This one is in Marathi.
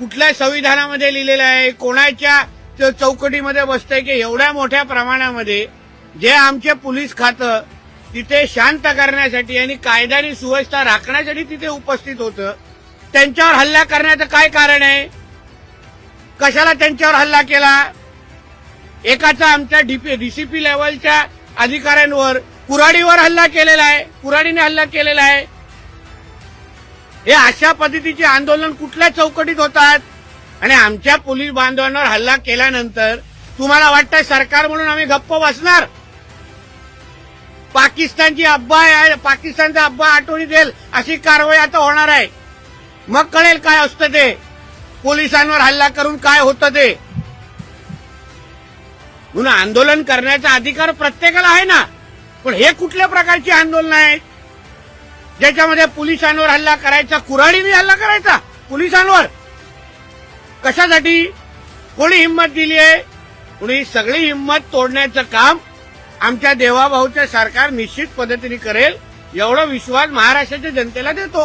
कुठल्या संविधानामध्ये लिहिलेलं आहे? कोणाच्या चौकटीमध्ये बसतंय की एवढ्या मोठ्या प्रमाणामध्ये जे आमचे पोलीस खातं तिथे शांत करण्यासाठी आणि कायदा आणि सुव्यवस्था राखण्यासाठी तिथे उपस्थित होतं त्यांच्यावर हल्ला करण्याचं काय कारण आहे? कशाला त्यांच्यावर हल्ला केला? एकाचा आमच्या डीपी डीसीपी लेवलच्या अधिकाऱ्यांवर कुराडीवर हल्ला केलेला आहे. कुराडीने हल्ला केलेला आहे. हे अशा पद्धतीचे आंदोलन कुठल्या चौकटीत होतात? आणि आमच्या पोलीस बांधवांवर हल्ला केल्यानंतर तुम्हाला वाटतं सरकार म्हणून आम्ही गप्प बसणार? पाकिस्तानची अब्बा आहे पाकिस्तानचा अब्बा आठवणी देईल अशी कारवाई आता होणार आहे. मग कळेल काय असतं ते. पोलिसांवर हल्ला करून काय होतं ते. म्हणून आंदोलन करण्याचा अधिकार प्रत्येकाला आहे ना. पण हे कुठल्या प्रकारची आंदोलन आहेत? ज्याच्यामध्ये पोलिसांवर हल्ला करायचा कुऱ्हाडीने हल्ला करायचा पोलिसांवर. कशासाठी? कोणी हिंमत दिली आहे? कोणी सगळी हिंमत तोडण्याचं काम आमच्या देवाभाऊचं सरकार निश्चित पद्धतीने करेल एवढा विश्वास महाराष्ट्राच्या जनतेला देतो.